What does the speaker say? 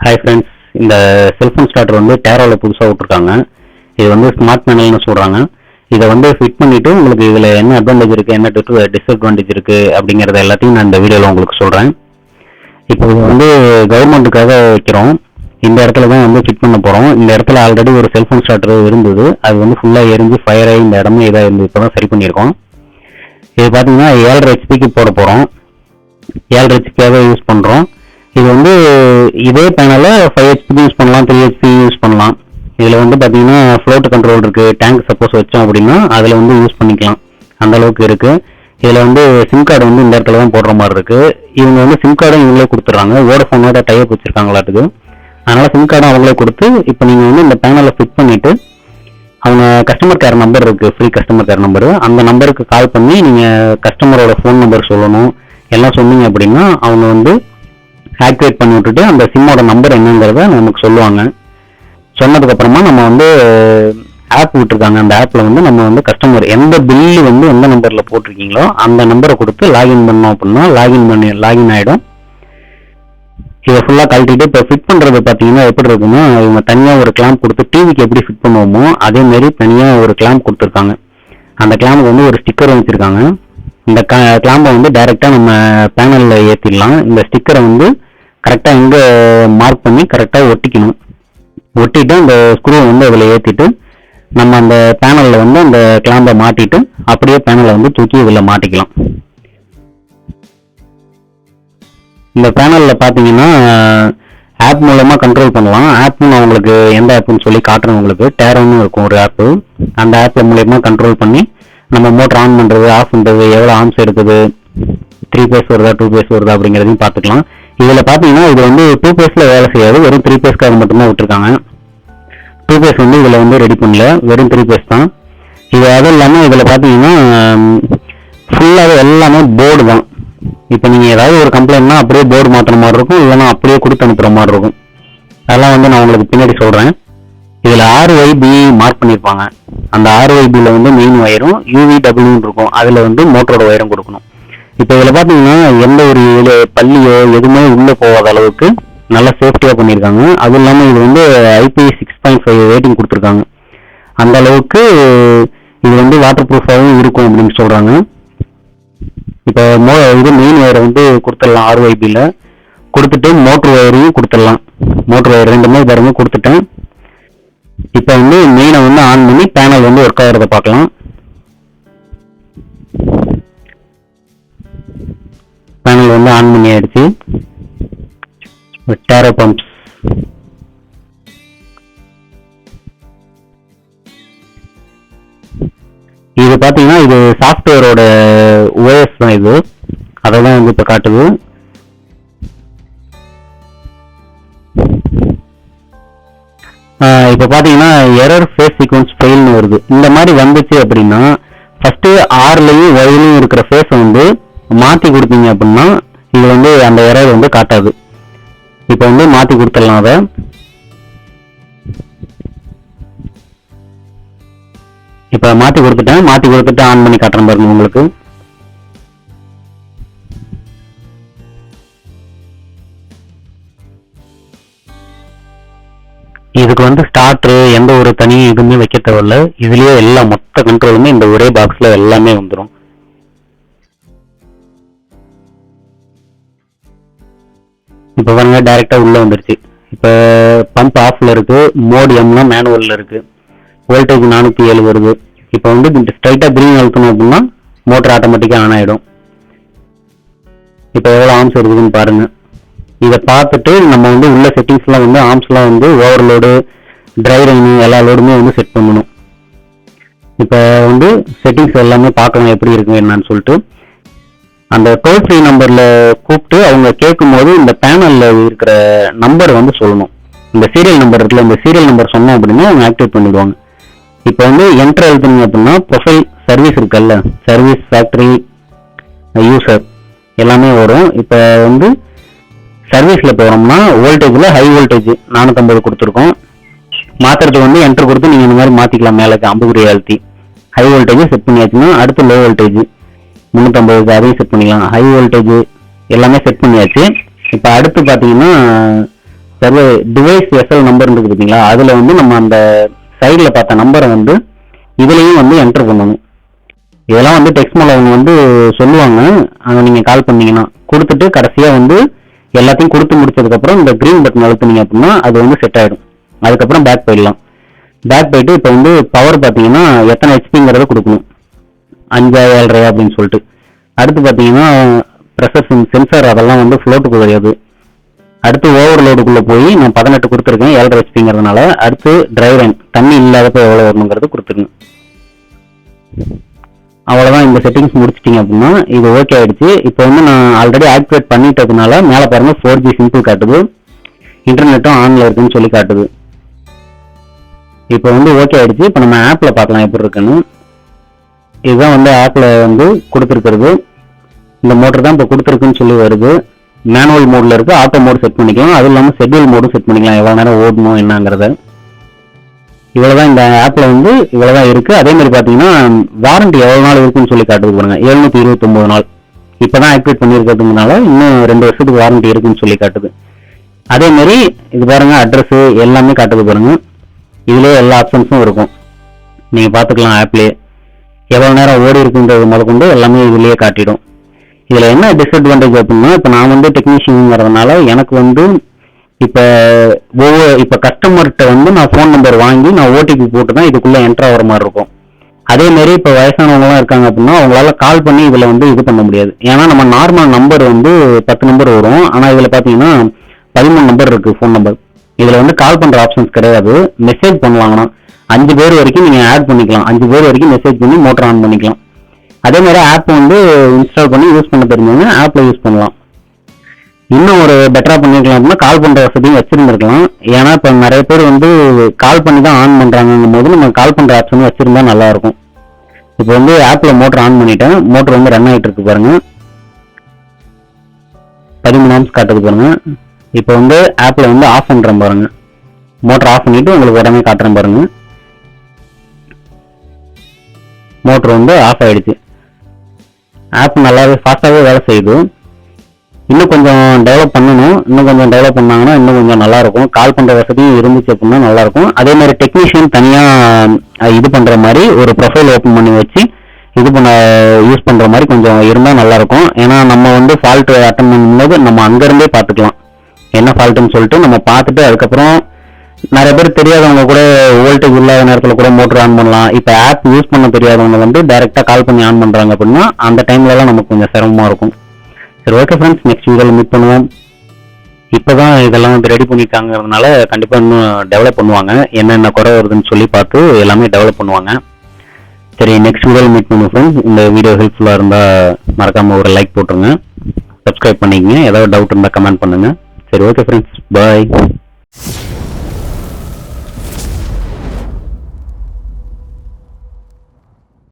Hi friends இந்த cellphone starter வந்து டேரோவில் புதுசாக விட்ருக்காங்க இது வந்து ஸ்மார்ட் பேனல்னு சொல்கிறாங்க இதை வந்து ஃபிட் பண்ணிவிட்டு உங்களுக்கு இதில் என்ன அட்வான்டேஜ் இருக்குது என்ன டிஸ்அட்வான்டேஜ் இருக்குது அப்படிங்கிறத எல்லாத்தையும் நான் இந்த வீடியோவில் உங்களுக்கு சொல்கிறேன் இப்போ இது வந்து கவர்மெண்ட்டுக்காக வைக்கிறோம். இந்த இடத்துல தான் வந்து ஃபிட் பண்ண போகிறோம் இந்த இடத்துல ஆல்ரெடி ஒரு செல்ஃபோன் ஸ்டார்டர் இருந்தது. அது வந்து ஃபுல்லாக எரிஞ்சு ஃபயர் ஆகி இந்த இடமே இதாக இருந்து இப்போ தான் சரி பண்ணியிருக்கோம். இது பார்த்தீங்கன்னா ஏழரை ஹெச்பிக்கு போட போகிறோம் ஏழரை ஹெச்பிக்காக யூஸ் பண்ணுறோம் இது வந்து இதே பேனலில் ஃபைவ் ஹெச்பி யூஸ் பண்ணலாம் த்ரீ ஹெச்பி யூஸ் பண்ணலாம். இதில் வந்து பார்த்தீங்கன்னா ஃப்ளோட் கண்ட்ரோல் இருக்குது டேங்க் சப்போஸ் வச்சோம் அப்படின்னா அதில் வந்து யூஸ் பண்ணிக்கலாம். அந்த அளவுக்கு இருக்குது இதில் வந்து சிம் கார்டு வந்து இந்த இடத்துல தான் போடுற மாதிரி இருக்குது இவங்க வந்து சிம் கார்டும் இவங்களே கொடுத்துட்றாங்க. வோடஃபோனோட டைப் வச்சுருக்காங்களாட்டுக்கு அதனால் சிம் கார்டும் அவங்களே கொடுத்து இப்போ நீங்கள் வந்து இந்த பேனலை ஃபிட் பண்ணிவிட்டு அவங்க கஸ்டமர் கேர் நம்பர் இருக்குது ஃப்ரீ கஸ்டமர் கேர் நம்பரு அந்த நம்பருக்கு கால் பண்ணி நீங்கள் கஸ்டமரோட ஃபோன் நம்பர் சொல்லணும். எல்லாம் சொன்னீங்க அப்படின்னா அவங்க வந்து ஆக்டிவேட் பண்ணி விட்டுட்டு அந்த சிம்மோட நம்பர் என்னங்கிறத நமக்கு சொல்லுவாங்க. சொன்னதுக்கப்புறமா நம்ம வந்து ஆப் விட்டுருக்காங்க. அந்த ஆப்பில் வந்து நம்ம வந்து கஸ்டமர் எந்த பில்லு வந்து எந்த நம்பரில் போட்டிருக்கீங்களோ அந்த நம்பரை கொடுத்து லாகின் பண்ணோம் அப்படின்னா லாகின் பண்ணி லாகின் ஆகிடும் இதை ஃபுல்லாக கழட்டிட்டு இப்போ ஃபிட் பண்ணுறது பார்த்தீங்கன்னா எப்படி இருக்குன்னா இவங்க தனியாக ஒரு கிளாம்ப் கொடுத்து டிவிக்கு எப்படி ஃபிட் பண்ணுவோமோ அதேமாரி தனியாக ஒரு கிளாம்ப் கொடுத்துருக்காங்க. அந்த கிளாம்புக்கு வந்து ஒரு ஸ்டிக்கர் வச்சுருக்காங்க. இந்த கிளாம்பை வந்து டைரெக்டாக நம்ம பேனலில் ஏற்றிடலாம் இந்த ஸ்டிக்கரை வந்து கரெக்டாக எங்கே மார்க் பண்ணி கரெக்டாக ஒட்டிக்கணும். ஒட்டிட்டு அந்த ஸ்க்ரூவை வந்து அதில் ஏற்றிட்டு நம்ம அந்த பேனலில் வந்து அந்த கிளாம்பை மாட்டிட்டு அப்படியே பேனலை வந்து தூக்கி இதில் மாட்டிக்கலாம். இந்த பேனலில் பார்த்தீங்கன்னா ஆப் மூலமாக கண்ட்ரோல் பண்ணலாம். ஆப் நான் உங்களுக்கு எந்த ஆப்னு சொல்லி காட்டுறேன் உங்களுக்கு. டேரோன்னு இருக்கும் ஒரு ஆப்பு அந்த ஆப்பில் மூலயமா கண்ட்ரோல் பண்ணி நம்ம மோட்டர் ஆன் பண்ணுறது ஆஃப் பண்ணுறது எவ்வளோ ஆம்ஸ் எடுக்குது த்ரீ பேஸ் வருதா டூ பேஸ் வருதா அப்படிங்கிறதையும் பார்த்துக்கலாம். இதில் பார்த்தீங்கன்னா இது வந்து டூ பேஸில் வேலை செய்யாது. வெறும் த்ரீ பேஸ்க்காக மட்டும்தான் விட்டுருக்காங்க. டூ பேஸ் வந்து இதில் வந்து ரெடி பண்ணல. வெறும் த்ரீ பேஸ் தான். இது அதுவும் இல்லாமல் இதில் பார்த்தீங்கன்னா ஃபுல்லாகவே எல்லாமே போர்டு தான். இப்போ நீங்கள் ஏதாவது ஒரு கம்ப்ளைண்ட்னா அப்படியே போர்டு மாற்றுற மாதிரி இருக்கும். இல்லைன்னா அப்படியே கொடுத்து அனுப்புகிற மாதிரி இருக்கும். அதெல்லாம் வந்து நான் உங்களுக்கு பின்னாடி சொல்கிறேன் இதில் ஆறு ஒய்பி மார்க் பண்ணியிருப்பாங்க. அந்த ஆறு ஒய்பியில் வந்து மெயின் ஒயரும் யூவிடபிள்யூன்னு இருக்கும். அதில் வந்து மோட்டரோட ஒயரும் கொடுக்கணும். இப்போ இதில் பார்த்தீங்கன்னா எந்த ஒரு இதுல பள்ளியோ எதுவுமே உள்ளே போகாத அளவுக்கு நல்லா சேஃப்டியாக பண்ணியிருக்காங்க. அதுவும் இல்லாமல் இது வந்து IP six point five rating கொடுத்துருக்காங்க. அந்த அளவுக்கு இது வந்து வாட்டர் ப்ரூஃபாகவும் இருக்கும் அப்படின்னு சொல்கிறாங்க இப்போ மோ இது மெயின் ஒயரை வந்து கொடுத்துடலாம் ஆர்ஒய்பியில் கொடுத்துட்டு மோட்ரு ஒயரையும் கொடுத்துடலாம். மோட்ரு ஒயர் ரெண்டுமே பாருங்க கொடுத்துட்டேன். இப்போ வந்து மெயினை வந்து ஆன் பண்ணி பேனல் வந்து ஒர்க் ஆகிறத பார்க்கலாம். வந்து ஆன் பண்ணி ஆயிடுச்சு டேரோ பம்ப்ஸ் இது பார்த்தீங்கன்னா இது சாஃப்ட்வேரோட ஓஎஸ் தான் இது. அதை தான் வந்து இப்போ காட்டுது. இப்போ பார்த்தீங்கன்னா எரர் ஃபேஸ் சீக்வன்ஸ் ஃபெயில்னு வருது. இந்த மாதிரி வந்துச்சு அப்படின்னா ஃபஸ்ட்டு ஆர்லையும் ஒயிலையும் இருக்கிற ஃபேஸை வந்து மாற்றி கொடுத்தீங்க அப்படின்னா இது வந்து அந்த எரர் வந்து காட்டாது. இப்போ வந்து மாற்றி கொடுத்துடலாம் அதை. இப்போ மாற்றி கொடுத்துட்டேன். மாற்றி கொடுத்துட்டு ஆன் பண்ணி காட்டுறேன் பாருங்க உங்களுக்கு. இதுக்கு வந்து ஸ்டார்ட்ரு எந்த ஒரு தனி இதுவுமே வைக்க தேவையில்ல. இதுலேயே எல்லா மொத்த கண்ட்ரோலுமே இந்த ஒரே பாக்ஸில் எல்லாமே வந்துடும் இப்போ பாருங்க டைரெக்டாக உள்ளே வந்துருச்சு. இப்போ பம்ப் ஆஃப்ல இருக்குது மோட் எம்னா மேனுவல்ல இருக்குது வோல்டேஜ் நானூற்றி ஏழு வருது. இப்போ வந்து ஸ்ட்ரைட்டாக கிரீன் அழுத்தணும் அப்படின்னா மோட்டர் ஆட்டோமேட்டிக்காக ஆன் ஆகிடும் இப்போ எவ்வளோ ஆம்ஸ் இருக்குதுன்னு பாருங்க. இதை பார்த்துட்டு நம்ம வந்து உள்ள செட்டிங்ஸ்லாம் வந்து ஆம்ஸ்லாம் வந்து ஓவர்லோடு டிரைவரிங் எல்லா லோடுமே வந்து செட் பண்ணணும். இப்போ வந்து செட்டிங்ஸ் எல்லாமே பார்க்கலாம் எப்படி இருக்கு என்னன்னு சொல்லிட்டு அந்த டோல் ஃப்ரீ நம்பரில் கூப்பிட்டு அவங்க கேட்கும்போது இந்த பேனலில் இருக்கிற நம்பர் வந்து சொல்லணும். இந்த சீரியல் நம்பர் இருக்குல்ல இந்த சீரியல் நம்பர் சொன்னோம் அப்படின்னா அவங்க ஆக்டிவேட் பண்ணிடுவாங்க. இப்போ வந்து என்ட்ரு எழுதுனீங்க அப்படின்னா ப்ரொஃபைல் சர்வீஸ் இருக்குல்ல சர்வீஸ் ஃபேக்ட்ரி யூசர் எல்லாமே வரும். இப்போ வந்து சர்வீஸில் போகிறோம்னா வோல்டேஜில் ஹை வோல்டேஜ் நானூற்றம்பது கொடுத்துருக்கோம். மாற்றுறதுக்கு வந்து என்ட்ரு கொடுத்து நீங்கள் இந்த மாதிரி மாற்றிக்கலாம் மேலே அம்புக்குரிய அழுத்தி. ஹை வோல்டேஜ் செட் பண்ணியாச்சுன்னா அடுத்து லோ வோல்டேஜ் முந்நூற்றம்பதுக்கு அதையும் செட் பண்ணிக்கலாம். ஹை வோல்டேஜ் எல்லாமே செட் பண்ணியாச்சு. இப்போ அடுத்து பார்த்தீங்கன்னா சர்வே டிவைஸ் எஸ்எல் நம்பர் இருக்குது பார்த்தீங்களா அதில் வந்து நம்ம அந்த சைடில் பார்த்த நம்பரை வந்து இதுலேயும் வந்து என்டர் பண்ணணும். இதெல்லாம் வந்து டெக்ஸ்ட் மேல அவங்க வந்து சொல்லுவாங்க. அதை நீங்கள் கால் பண்ணீங்கன்னா. கொடுத்துட்டு கடைசியாக வந்து எல்லாத்தையும் கொடுத்து முடிச்சதுக்கப்புறம் இந்த க்ரீன் பட்டன் அழுத்துனீங்க அப்படின்னா அது வந்து செட் ஆகிடும் அதுக்கப்புறம் பேக் போயிடலாம். பேக் போயிட்டு இப்போ வந்து பவர் பார்த்தீங்கன்னா எத்தனை ஹெச்பிங்கிறத கொடுக்கணும். அஞ்சா ஏழரை அப்படின்னு சொல்லிட்டு. அடுத்து பார்த்தீங்கன்னா ப்ரெஷர் சென்சார் அதெல்லாம் வந்து ஃப்ளோட்டுக்கு கிடையாது அடுத்து ஓவர்லோடுக்குள்ளே போய் நான் பதினெட்டு கொடுத்துருக்கேன் ஏழரை ஹெச்பிங்கிறதுனால அடுத்து டிரைவன் தண்ணி இல்லாதப்ப எவ்வளோ வரணுங்கிறது கொடுத்துருங்க. அவ்வளோதான் இந்த செட்டிங்ஸ் முடிச்சிட்டிங்க அப்படின்னா இது ஓகே ஆயிடுச்சு. இப்போ வந்து நான் ஆல்ரெடி ஆக்டிவேட் பண்ணிட்டதுனால மேலே பாருங்கள் ஃபோர் ஜி சிம்பிள் காட்டுது. இன்டர்நெட்டும் ஆனில் இருக்குன்னு சொல்லி காட்டுது. இப்போ வந்து ஓகே ஆயிடுச்சு. இப்போ நம்ம ஆப்பில் பார்க்கலாம் எப்படி இருக்குன்னு. இதுதான் வந்து ஆப்பில் வந்து கொடுத்துருக்கிறது. இந்த மோட்டர் தான் இப்போ கொடுத்துருக்குன்னு சொல்லி வருது. மேனுவல் மோடில் இருக்குது ஆட்டோ மோடு செட் பண்ணிக்கலாம். அதுவும் இல்லாமல் ஷெட்யூல் மோடும் செட் பண்ணிக்கலாம். எவ்வளோ நேரம் ஓடணும் என்னங்கிறத. இவ்வளோ தான் இந்த ஆப்பில் வந்து இவ்வளோ தான் இருக்குது அதே மாதிரி பார்த்தீங்கன்னா வாரண்டி எவ்வளோ நாள் இருக்குன்னு சொல்லி காட்டுது பாருங்க. எழுநூற்றி இருபத்தொம்போது நாள். இப்போ தான் ஆக்டிவேட் பண்ணியிருக்கிறதுனால இன்னும் ரெண்டு வருஷத்துக்கு வாரண்டி இருக்குன்னு சொல்லி காட்டுது. அதே மாதிரி இது பாருங்க அட்ரஸ் எல்லாமே காட்டுது பாருங்க. இதுலேயே எல்லா ஆப்ஷன்ஸும் இருக்கும். நீங்கள் பார்த்துக்கலாம் ஆப்லேயே எவ்வளோ நேரம் ஓடி இருக்குன்றது முதற்கொண்டு எல்லாமே இதுலேயே காட்டிடும். இதில் என்ன டிஸ்அட்வான்டேஜ் அப்படின்னா இப்போ நான் வந்து டெக்னீஷியன்ங்கிறதுனால எனக்கு வந்து இப்போ ஒவ்வொரு இப்போ கஸ்டமர்கிட்ட வந்து நான் ஃபோன் நம்பர் வாங்கி நான் ஓடிபி போட்டு தான் இதுக்குள்ளே என்டர் ஆகிற மாதிரி இருக்கும். அதே மாதிரி இப்ப இருக்காங்க அப்படின்னா அவங்களால கால் பண்ணி இதில் வந்து இது பண்ண முடியாது. ஏன்னா நம்ம நார்மல் நம்பர் வந்து பத்து நம்பர் வரும். ஆனால் இதில் பார்த்தீங்கன்னா பதிமூணு நம்பர் இருக்குது ஃபோன் நம்பர் இதுல வந்து கால் பண்ற ஆப்ஷன்ஸ் கிடையாது. மெசேஜ் பண்ணலாங்கன்னா அஞ்சு பேர் வரைக்கும் நீங்க ஆட் பண்ணிக்கலாம். அஞ்சு பேர் வரைக்கும் மெசேஜ் பண்ணி மோட்டர் ஆன் பண்ணிக்கலாம். அதே மாதிரி ஆப் வந்து இன்ஸ்டால் பண்ணி யூஸ் பண்ண தெரிஞ்சவங்க ஆப்ல யூஸ் பண்ணலாம். இன்னும் ஒரு பெட்டரா பண்ணிருக்கலாம் அப்படின்னா கால் பண்ற வசதியும் வச்சிருந்திருக்கலாம். ஏன்னா இப்ப நிறைய பேர் வந்து கால் பண்ணி தான் ஆன் பண்றாங்கன்னும் போது நம்ம கால் பண்ற ஆப்ஷன் வச்சிருந்தா நல்லா இருக்கும். இப்போ வந்து ஆப்ல மோட்டர் ஆன் பண்ணிட்டேன். மோட்டர் வந்து ரன் ஆகிட்டு இருக்கு பாருங்க. பதிமூணு ஆம்ஸ் காட்டுது பாருங்க. இப்போ வந்து ஆப்பில் வந்து ஆஃப் பண்ணுறேன் பாருங்க. மோட்டர் ஆஃப் பண்ணிவிட்டு உங்களுக்கு உடனே காட்டுறேன் பாருங்க. மோட்டர் வந்து ஆஃப் ஆகிடுச்சு ஆப் நல்லாவே ஃபாஸ்ட்டாகவே வேலை செய்யுது. இன்னும் கொஞ்சம் டெவலப் பண்ணணும். இன்னும் கொஞ்சம் டெவலப் பண்ணாங்கன்னா இன்னும் கொஞ்சம் நல்லாயிருக்கும். கால் பண்ணுற வசதியும் இருந்துச்சு அப்படின்னா நல்லாயிருக்கும். அதே மாதிரி டெக்னீஷியன் தனியாக இது பண்ணுற மாதிரி ஒரு ப்ரொஃபைல் ஓப்பன் பண்ணி வச்சு இது பண்ண யூஸ் பண்ணுற மாதிரி கொஞ்சம் இருந்தால் நல்லாயிருக்கும். ஏன்னா நம்ம வந்து ஃபால்ட் அட்டன் பண்ணும்போது நம்ம அங்கேருந்தே பார்த்துக்கலாம். என்ன ஃபால்ட்டுன்னு சொல்லிட்டு நம்ம பார்த்துட்டு அதுக்கப்புறம் நிறைய பேர் தெரியாதவங்க கூட வோல்டேஜ் இல்லாத நேரத்தில் கூட மோட்டர் ஆன் பண்ணலாம். இப்போ ஆப் யூஸ் பண்ண தெரியாதவங்க வந்து டைரெக்டாக கால் பண்ணி ஆன் பண்ணுறாங்க அப்படின்னா அந்த டைம்லலாம் நமக்கு கொஞ்சம் சிரமமாக இருக்கும். சரி ஓகே ஃப்ரெண்ட்ஸ் நெக்ஸ்ட் வீடியோவில் மீட் பண்ணுவோம். இப்போ தான் இதெல்லாம் வந்து ரெடி பண்ணிட்டாங்கிறதுனால கண்டிப்பாக இன்னும் டெவலப் பண்ணுவாங்க. என்னென்ன குறை வருதுன்னு சொல்லி பார்த்து எல்லாமே டெவலப் பண்ணுவாங்க. சரி நெக்ஸ்ட் வீடியோவில் மீட் பண்ணுவோம் ஃப்ரெண்ட்ஸ் இந்த வீடியோ ஹெல்ப்ஃபுல்லாக இருந்தால் மறக்காமல் ஒரு லைக் போட்டுருங்க. சப்ஸ்கிரைப் பண்ணிக்கங்க. ஏதாவது டவுட் இருந்தால் கமெண்ட் பண்ணுங்கள் சரி ஓகே ஃப்ரெண்ட்ஸ் பாய்